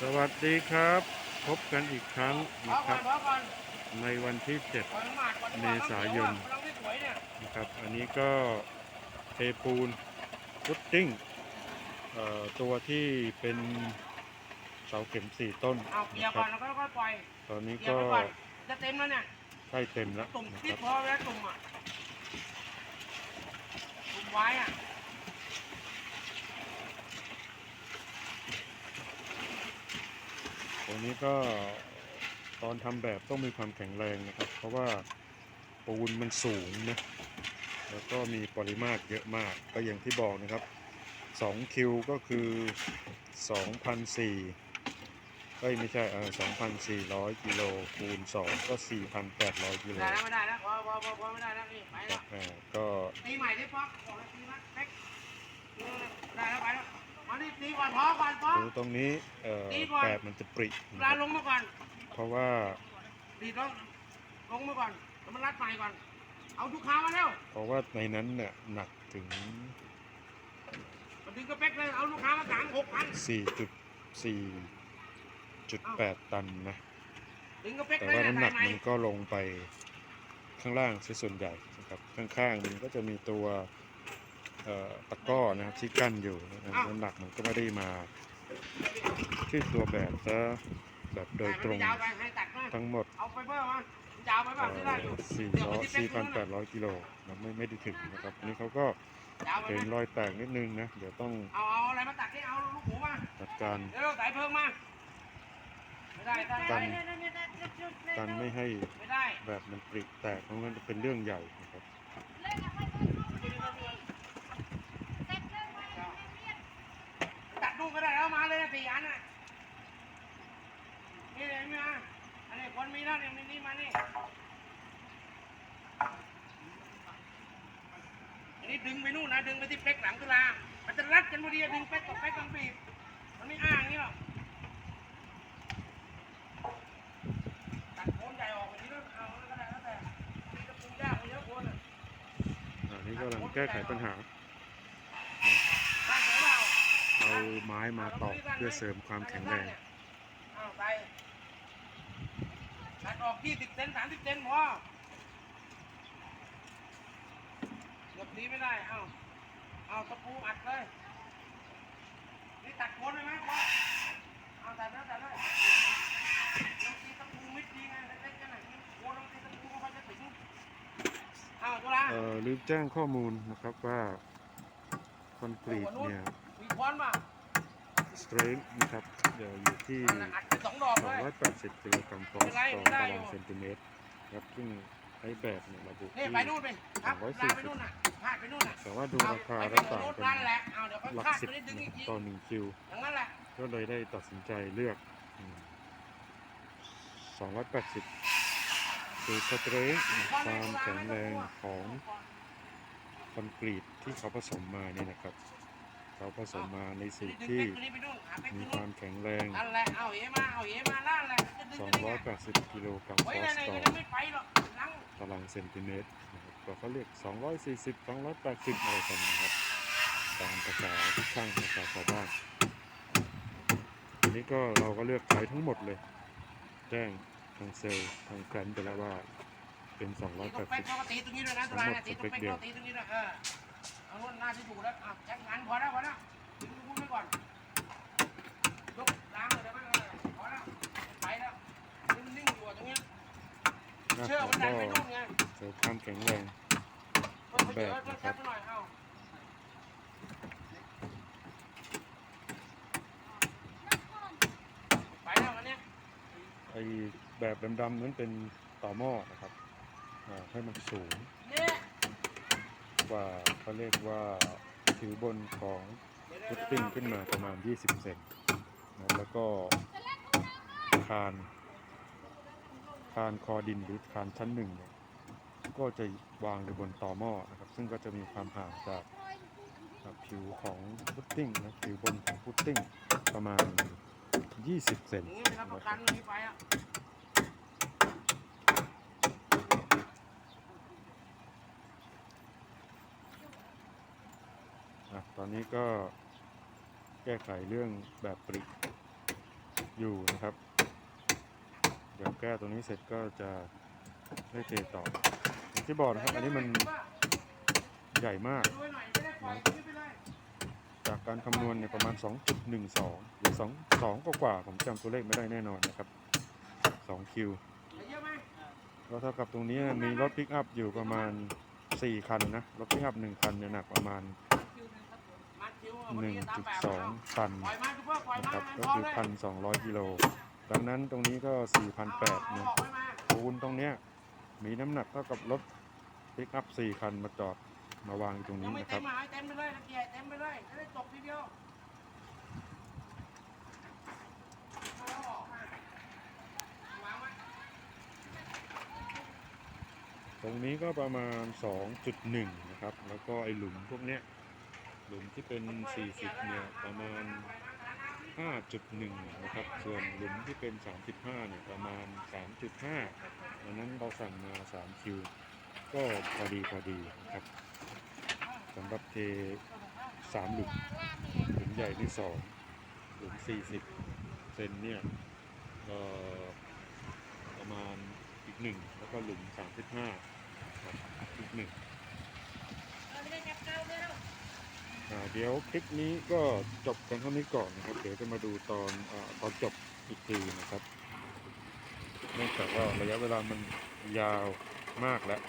สวัสดีครับ พบกันอีกครั้งพอนะคก่อรับนพอก่อนในวันที่ปล่อยมันมาดก่อนเมษายนกำลังสวยเนี่ย7นะครับ อันนี้ก็เทปูนพุดดิ้งเอ่อตัวที่เป็นเสาเข็มสี่ต้นเอาเกียนะร์คก่อรันบแล้วก็ค่อยปล่อยตอนนี้เกียร์ก็ไปก่อนจะเต็มแล้วเนี่ยใกล้เต็มแล้วตุ่มนะคติดรับพอแล้วตุ่มอะตุ่มไว้อะ ตรง นี้ก็ตอนทำแบบต้องมีความแข็งแรงนะครับ เพราะว่าปูนมันสูงนะแล้วก็มีปริมาตรเยอะมากก็อย่างที่บอกนะครับ2คิวก็คือ2,004เอ้ยไม่ใช่เออ2,400กิโลคูณ2ก็4,800กิโลได้แล้วไม่ได้แล้วพอพอพอพอไม่ได้แล้วนี่ไปแล้วอ่าก็ตีใหม่ได้ป๊อกบอกเลยตีนะเป๊กได้แล้วไปแล้วมานี่ ตีก่อนพอก่อนพอดูตรงนี้เอ่อตีก่อนแบบมันจะปริเวนะคลารับลงมาก่อน เพราะว่าดีดลงลงมาก่อนแล้วมันรัดใหม่ก่อน เอาทุกขามาแล้วเพราะว่าในนั้นเนี่ยหนักถึงมาดึงกระเป๊กเลยเอาลูกค้ามากลางหกพัน4.4.8ตันนะดึงกระเป๊กแต่เลยว่าน้ำหนักใส่มันก็ลงไปข้างล่างซะส่วนใหญ่นะครับข้างๆมันก็จะมีตัวเอ่อ ตะกร้อนะครับที่กั้นอยู่นะครับน้ำหนักมันก็ไม่ได้มาที่ตัวแบบซะแบบโดยตรงให้มันยาวไปให้ตัดมาทั้งหมดเอาไปเพิ่มมามันยาวไปบ้างที่ได้อยู่สี่ร้อยสี่พันแปดร้อยกิโลนะไม่ไม่ได้ถึงนะครับอันนี้เขาก็ยาวไปเห็นไหมรอยแตกนิดนึงนะ เดี๋ยวต้องเอาเอาอะไรมาตัดที่เอาลูกหมูมาจัดการเร็วสายเพิ่มมาไม่ได้ได้กันได้กันไม่ให้ไม่ได้แบบมันปริแตกเพราะมันจะเป็นเรื่องใหญ่นะครับ ตัดลูกก็ได้แล้วมาเลยนะสี่อันน่ะนี่เลยมีมาอันนี้คนมีแล้วเนี่ยมีนี่มานี่อันนี้ดึงไปนู่นนะดึงไปที่เป๊กหลังตุลามันจะรัดกันพอดีอะดึงเป๊กกับเป๊กกันปีบมันไม่อ้างนี่หรอกตัดโคนใหญ่ออกไปทีแล้วเอาแล้วก็ได้แล้วแต่นี่จะปรุงยากกว่าเยอะโคนอะอันนี้กำลังแก้ไขปัญหา ตั้งไหนเปล่า เอา ไม้มาตอกเพื่อเสริมความแข็งแรงเอาไปตัดออก20เซน30เซนพอเกือบนี้ไม่ได้ เอาเอาตะปูอัดเลย นี่ตัดโคนเลยไหมพอเอาตัดแล้วตัดเลยลองตีตะปูมิดดีไงเล็กๆกันหน่อยโคนลองตีตะปูเขาจะถึงเอาตัวละเอ่อลืมแจ้งข้อมูลนะครับว่าคอนกรีตเนี่ย สเตรนท์นะครับเดี๋ยวอยู่ที่นั่นน่ะอัดไปสองดอกเลย280กิโลกรัมต่อไม่เป็นไรต่อไม่ได้ตารางอยู่เซนติเมตรครับซึ่งใช้แบบเนี่ยระบุนี่ที่ไปนู่นไปครับลาไปนู่นน่ะพาดไปนู่นน่ะแต่ว่าดูราคาเอแล้วไปต่างรถกันนั่นแหละเอาเดี๋ยวค่อยหลักพาดสิบไปได้ดึงอีกทีต่อหนึ่งคิวอย่างนั้นแหละก็เลยได้ตัดสินใจเลือกอืม280คือสเตรนท์ความแข็งแรงของคอนกรีตที่เขาผสมมานี่นะครับ เขาผสมมาในสูตรดึงที่เป๊กตัวนี้ไปนู่นหาเป๊กมีตัวคนู้วานมแข็งแรงนั่นแหละเอาเอมาเอาเอมานั่นแหละจะดึงจะดึง280 กิโลกรัมไว้ต่อในต่อในไม่ไปหรอกนั่งตารางเซนติเมตรนะครับก็เขาเรียก 240 280 อะไรกันนะครับ ตามภาษาที่ช่างภาษาชาวบ้านอันนี้ก็เราก็เลือกใช้ทั้งหมดเลย แจ้งทางเซลล์ทางแกรนไปแล้วว่าเป็นตีตัวเป๊ก280เขาก็ตีตรงนี้ด้วยนะตัวนี้ตีตัวเป๊กเขาตีตรงนี้ด้วยเออเอาหน้าที่ถูกแล้วอะแจ็คงานพอแล้วพอแล้วดึงพูดไว้ก่อนยกล้างเลยได้ไหมพอแล้วไปแล้วนิ่งๆอยู่ตรงนี้ บ่อแล้วมันดันไปนู่นไงเสริมความแข็งแรงแคบน่อยเอาไปแล้ววันนี้ไอแบบดำๆนั้นเป็นต่อหม้อนะครับให้มันสูงกว่าเขาเรียกว่าผิวบนของพุดดิ้งขึ้นมาประมาณ 20 เซนนะแล้วก็คาน คานคอดินหรือคานชั้นหนึ่งเนี่ยก็จะวางอยู่บนต่อหม้อนะครับ ซึ่งก็จะมีความห่างจากจากผิวของพุดดิ้งนะผิวบนของพุดดิ้งประมาณ 20 เซนอย่างนี้ไม่รับประกันะตอนนี้ก็แก้ไขเรื่องแบบปริอยู่นะครับ เดี๋ยวแก้ตรงนี้เสร็จก็จะได้เทต่ออย่างที่บอกนะครับ อันนี้มันใหญ่มากน่อยไม่ได้ปล่อยทิ้งจากการคำนวณเนี่ยประมาณ 2.12 หรือ 2 2กว่าผมจำตัวเลขไม่ได้แน่นอนนะครับ2คิวเยอะไหมก็เท่ากับตรงนี้มีรถปิกอัพอยู่ประมาณ 4 คันนะ รถปิกอัพ 1 คันเนี่ยหนักประมาณมาคิววันนี้ตามแบบเอา1.2ตันปล่อยมาทุกเพื่อปล่อยนะครับก็พอคือเลย1,200 กิโล ดังนั้นตรงนี้ก็ 4,800นะเอาออกไว้มาปูนตรงเนี้ยมีน้ำหนักเท่ากับรถปิกอัพ4คันมาจอดมาวางอยู่ตรงยันี้งไม่นะคเต็รัมบมาให้เต็มไปเลยตะเกียบเต็มไปเลยจะได้จบทีเดียวเอาออกมาวางไว้ตรงนี้ก็ประมาณ 2.1 นะครับ แล้วก็ไอหลุมพวกเนี้ย หลุมที่เป็น 40 เนี่ย ประมาณ 5.1 นะครับ ส่วนหลุมที่เป็น 35 เนี่ยประมาณ 3.5ดังนั้นเราสั่งมา 3 คิว ก็พอดีพอดีนะครับสำหรับเท 3 หลุม หลุมใหญ่ที่ 2 หลุม 40 เซนเนี่ยประมาณอีกหนึ่งแล้วก็หลุม 35ครับอีกหนึ่งอ่า เดี๋ยวคลิปนี้ก็จบกันเท่านี้ก่อนนะครับ เดี๋ยวจะมาดูตอนอตอนจบอีกทีนะครับ เนื่องจากว่าระยะเวลามันยาวมากแล้ว